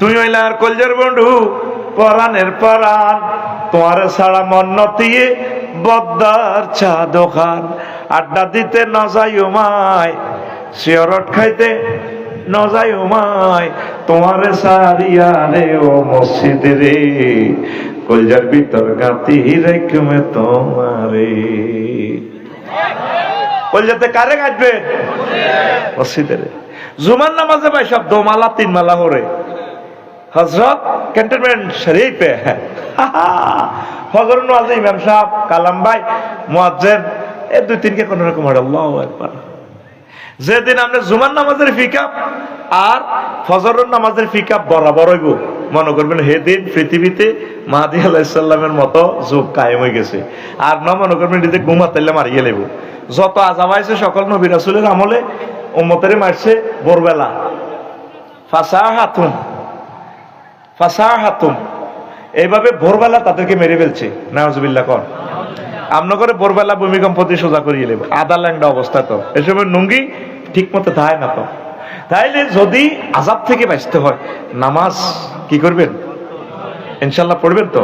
তুই হইলার কলজার বন্ধু, পরাণের পরাণ। তোমার ছাড়া মন নতিয়ে বদ্দার চা দোকান আড্ডা দিতে ন যাই উমায় শিয়রট খাইতে ন যাই উমায় তোমার সারিয়া রে ও মসজিদ রে, কলজার ভিতর গাতি রেখে তোমারে। কলজাতে কারে কাটবেন মসজিদে জুমার নামাজে ভাই সব দোমালা তিন মালা হরে। হজরত ক্যান্টনমেন্ট শরীফে। ফজর নওয়াজে ইমাম সাহেব, কালাম ভাই, মুয়াজ্জিন, এ দুই তিনকে কোন রকম হয় আল্লাহু আকবার। যেদিন আমরা জুমার নামাজের পিকআপ আর ফজরের নামাজের পিকআপ বরাবর হইব, মনে করবেন সেদিন পৃথিবীতে মাহাদি আলাইসাল্লামের মতো যুগ কায়েম হয়ে গেছে। আর না, মনে করবেন এদিকে ঘুমাতাইলে মারিয়ে লেব। যত আজাম আইছে, সকল নবী রাসূলের আমলে উম্মতের মারছে ভোরবেলা। ফাসা হাতুম ফাসা হাতুম এইভাবে ভোরবেলা তাদেরকে মেরে ফেলছে। নাওজবিল্লা কর আমন করে ভোরবেলা ভূমিকম্প দিয়ে সোজা করিয়ে নেব আদা ল্যাংডা অবস্থা তো। এসব নুঙ্গি ঠিক মতো থাকে না তো। তাইলে যদি আজাব থেকে বাঁচতে হয় নামাজ কি করবেন? ইনশাল্লাহ পড়বেন তো?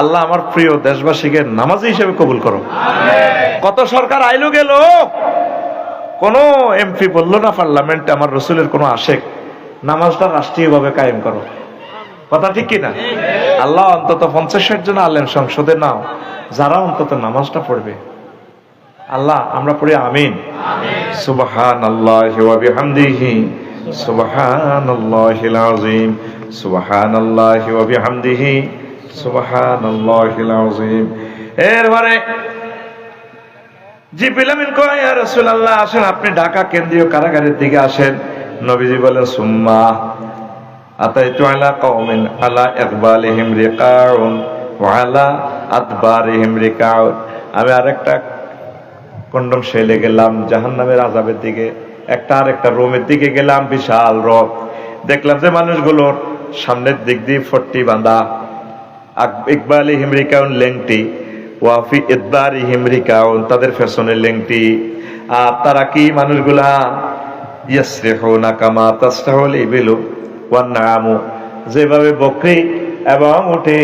আল্লাহ আমার প্রিয় দেশবাসীকে নামাজি হিসেবে কবুল করো কত সরকার আইলো গেল? কোন এমপি বলল না পার্লামেন্টে আমার রসুলের কোনো আশেক। নামাজটা রাষ্ট্রীয়ভাবে কায়েম করো। কথা ঠিক কিনা? আল্লাহ অন্তত পঞ্চাশ ষাট জন আলেন সংসদে নাও যারা অন্তত নামাজটা পড়বে। আল্লাহ আমরা পড়ি আমিন। সুবহান আল্লাহ বিহামদিহি। সুবহান আল্লাহিল আযীম। সুবহান আল্লাহ বিহামদিহি। সুবহান আল্লাহিল আযীম। এরপরে জিব্রিল আমিন কয় ইয়া রাসূলুল্লাহ আসেন আপনি ঢাকা কেন্দ্রীয় কারাগারের দিকে আসেন। নবীজি বলেন সুম্মা। আতাইতু আলা কওমিন আলা ইকবালিহিম রিকাউন ওয়া আমি আরেকটা কন্ডম শেলে গেলাম, জাহান্নামের আযাবের দিকে। একটা আর একটা রুমের দিকে গেলাম, বিশাল রথ। দেখলাম যে মানুষগুলোর সামনের দিক দিয়ে ফট্টি বাঁধা। ইকবালি হিমরিকাউন লেংটি ওয়াফি ইদবারি হিমরিকাউন তাদের ফ্যাশনের লেংটি। আর তারা কি মানুষগুলা? ইয়াসরিহুনা কামা তাসরাহুল ইবিলু। নামু যেভাবে বকরি এবং উঠে,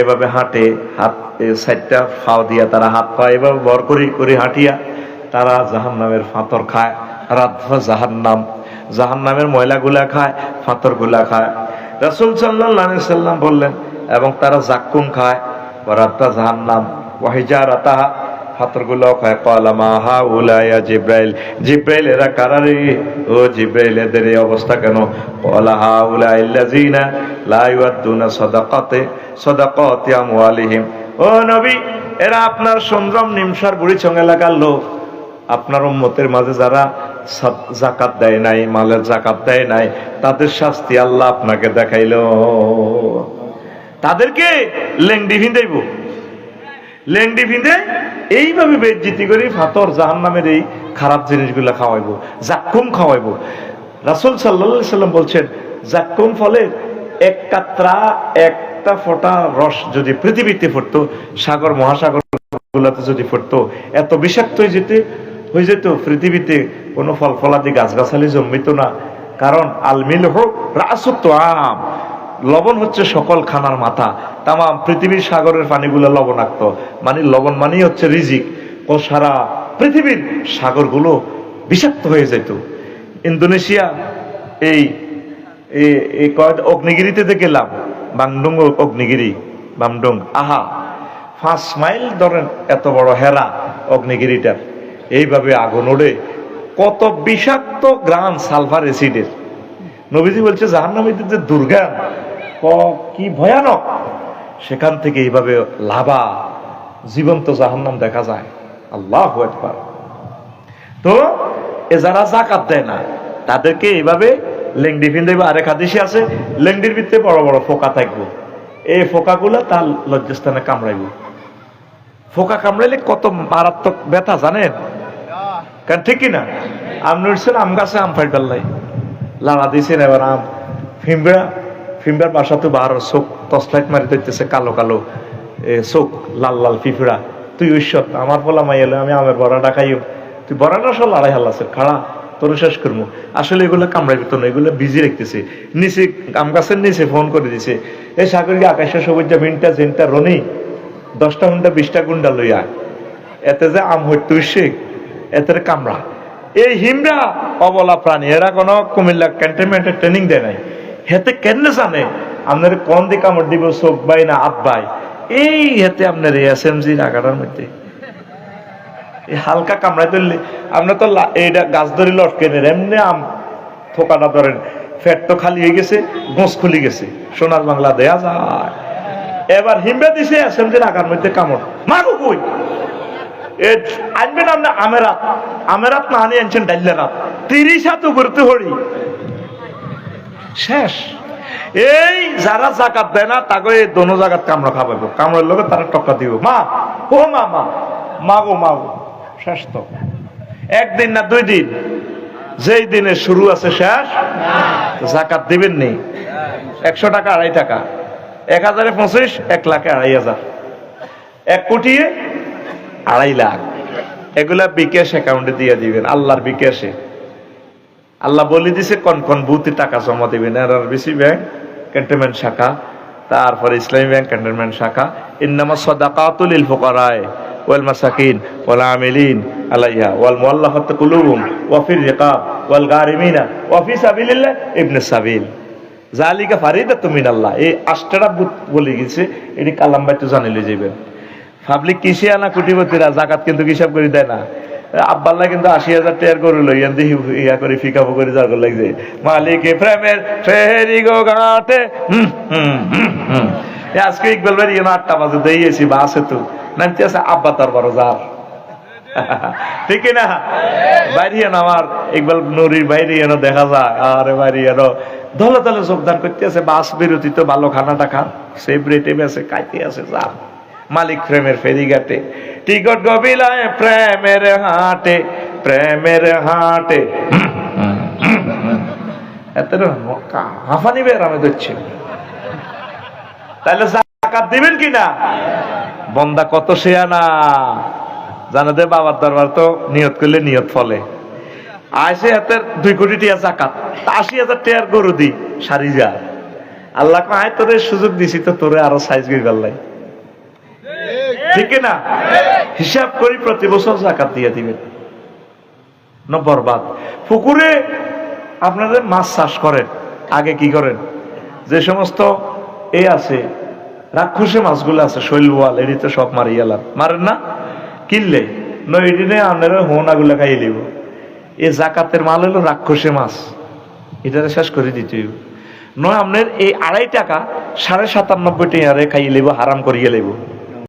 এভাবে হাঁটে, হাত সাইডটা ফাও দিয়া তারা হাত পা এভাবে বর করি, করে হাঁটিয়া তারা জাহান্নামের ফাতর খায় রাত জাহান্নাম, জাহান্নামের ময়লাগুলা খায়, ফাতরগুলা খায়। রাসূল আলাইহি সাল্লাম বললেন, এবং তারা জাক্কুম খায় ওয়ারাত্তা জাহান্নাম ওয়াহিজারাতাহা ফাতরগুলো খায় কলামা হা উলাইয়া জিব্রাইল। জিব্রাইল, এরা কারারে ও জিব্রাইল, এদের এই অবস্থা কেন? কলা হা উলাইল্লাযিনা লা ইউআদ্দুনা সাদাকাতে, সাদাকাতি আমওয়ালিহিম। ও নবী, এরা আপনার সংযম নিমসার বুড়িচং এলাকার লোক। আপনার উম্মতের মাঝে যারা জাকাত দেয় নাই, মালের জাকাত দেয় নাই, তাদের শাস্তি আল্লাহ আপনাকে দেখাইলো। তাদেরকে লেংডি ভিন্দাইব? লেংডি ভিন্দে এইভাবে বেজ্জিতি করে ফাতর জাহান নামের এই খারাপ জিনিসগুলো খাওয়াইবো, জাক্কুম খাওয়াইবো। রাসুল সাল্লা সাল্লাম বলছেন, জাক্কুম ফলে এক কাত্রা, একটা ফোঁটা রস যদি পৃথিবীতে পড়তো সাগর মহাসাগর গুলাতে যদি পড়তো এত বিষাক্ত হয়ে যেতে, হয়ে যেত, পৃথিবীতে কোনো ফল ফলাদি গাছগাছালি জন্মিত না। কারণ আলমিল হোক রাসুত আম লবণ হচ্ছে সকল খানার মাথা। তামাম পৃথিবীর সাগরের পানিগুলো লবণাক্ত। মানে লবণ মানেই হচ্ছে রিজিক। ও সারা পৃথিবীর সাগরগুলো বিষাক্ত হয়ে যেত। ইন্দোনেশিয়া এই অগ্নিগিরিতে যে গেলাম বাংডুং অগ্নিগিরি বামডুং আহা, পাঁচ মাইল ধরেন এত বড় হেরা অগ্নিগিরিটার। এইভাবে আগুন ওড়ে। কত বিষাক্ত গ্রাম সালফার অ্যাসিডের। নবীজি বলছে জাহান্নামীদের যে দুর্গান ক- ভয়ানক? সেখান থেকে এইভাবে লাভা জীবন্ত জাহান্নাম দেখা যায়। আল্লাহ তো এ যারা জাকাত দেয় না, তাদেরকে এইভাবে লেংডি ফিন দেবে আরেক হাদিসে আছে, লেংডির ভিতরে বড় বড় ফোকা থাকব। এই ফোকাগুলো তার লজ্জাস্থানে কামড়াইব। ফোকা কামড়াইলে কত মারাত্মক ব্যথা, জানেন? কারণ ঠিক কিনা? আম নড়ছেন আম গাছে আম ফাইট পাল্লাই লাড়া দিয়েছেন এবার আম। ফিমবার বাসা তো বাহার চোখ টসলাইট মারি দিতেছে কালো কালো চোখ লাল লাল ফিফড়া তুই ঐশ্বর, আমার ফলা মাই এলো আমি আমের বড়াটা খাইও তুই বড়াটা সব লড়াই হাল্লাছে খাড়া, তোর শেষ করব আসলে এগুলো কামড়াই তো না, এগুলো বিজি রাখতেছে। নিচে আম গাছের নিচে ফোন করে দিছে এই সাগরী আকাশের সবুজ যা মিনটা জেনটা রনি, দশটা গুন্ডা, বিশটা গুন্ডা লইয়া এতে যে আম হইতে শেখ এতে কামড়া। এই হিমরা অবলা প্রাণী, এরা কোনো কুমিল্লা ক্যান্টনমেন্টের ট্রেনিং দেয় নাই। হেতে কেন জানে? আপনার কোন দিকে কামড় দিব চোখ বাই না হাত বাই? এই হেতে আপনার এস এম জি রাখাটার মধ্যে। হালকা কামড়াই ধরলে আমরা তো এইটা গাছ ধরে লটকে নেন, এমনি আম থোকাটা ধরেন। ফ্যাট তো খালি হয়ে গেছে, গোস খুলি গেছে। সোনার বাংলা দেয়া যায়। এবার হিমবে দিছে এস এম জি রাখার মধ্যে কামড়। মাগো কই? আনবেন আপনি আমেরাত আমেরাত না আনি আনছেন ডাইলেরাত তিরিশ হাত উপরতে হরি। শেষ। এই যারা জাকাত দেয় না, তাকে দোনো জায়গাত কামড়া খাবাইবো কামড়ের লোক তারা টক্কা দিব। মা, ও মা মা মা গো মা গো, শেষ তো। একদিন না দুই দিন, যেই দিনে শুরু আছে শেষ জাকাত দিবেন নি। একশো টাকা, আড়াই টাকা। এক হাজারে পঁচিশ, এক লাখে আড়াই হাজার। এক কোটি, আড়াই লাখ। এগুলা বিকাশ অ্যাকাউন্টে দিয়ে দিবেন, আল্লাহর বিকাশে। আল্লাহ বলে দিছে, কোন কোন বুথে টাকা জমা দিবেন? আরবিসি ব্যাংক, ক্যান্টনমেন্ট শাখা, তারপরে ইসলামী ব্যাংক, ক্যান্টনমেন্ট শাখা। ইন্নামা সাদাকাতুল ফুকারায়ে ওয়াল মাসাকিন ওয়াল আমিলিন আলাইহা ওয়াল মুআল্লাফাত কুলুবুহুম ওয়া ফির রিকাব ওয়াল গারিমিনা ওয়া ফি সাবিলিল্লাহ ইবনে সাবিল। জালিকা ফারিদাতুম মিনাল্লাহ। এই আষ্টটা বুথ বলে গেছে, এটি কালাম বাইতে জানিলে যাবেন পাবলিক কৃষি আনা কোটিপতিরা জাকাত কিন্তু হিসাব করে দেয় না। আব্বাল্লা কিন্তু আশি হাজার ইয়া করে ফিকাফু করে যার লাগছে। মালিকে প্রেমের গো। এ আজকে ইকবাল ভাই আটটা বাজে দিয়েছি বা আছে তো নামতে আছে, আব্বা তার বড় যার। ঠিক না বাইরে আমার ইকবাল নুরির বাইরে এনো দেখা যায়। আরে বাইরে এনো। দলে দলে যোগদান করতে আছে, বাস বিরতি তো ভালো, খানাটা খান। সেই ব্রেটে বেছে খাইতে আছে যা মালিক প্রেমের ফেরিঘাটে। টিকট গবিলায় প্রেমের হাটে প্রেমের হাটে। এত হাফানি বের আমি দিচ্ছি তাহলে জাকাত দিবেন কি না? বন্দা কত শেয়ানা। জানাতে বাবার দরবার তো নিয়ত করলে নিয়ত ফলে। আশি হাতের দুই কোটি টিয়া জাকাত আশি হাজার টিয়ার গরু দি সারি যা আল্লাহ আয়, তোরে সুযোগ দিছি তো তোরে আরও সাইজ করে গেলাই ঠিক না? হিসাব করি প্রতি বছর জাকাত দিয়ে দিবেন বরবাদ পুকুরে আপনাদের মাছ চাষ করেন। আগে কি করেন? যে সমস্ত এ আছে, রাক্ষসে মাছগুলো আছে, শৈল বোয়াল এটি তো সব মারি গেলাম। মারেন না? কিনলে নয় দিনে আপনারা হোনাগুলো খাইয়ে দিব। এই জাকাতের মাল হলো রাক্ষসে মাছ। এটা শেষ করে দিতে হইব। নয়, আপনার এই আড়াই টাকা সাড়ে সাতানব্বই টাকা খাইয়ে লেব, হারাম করিয়ে লেব।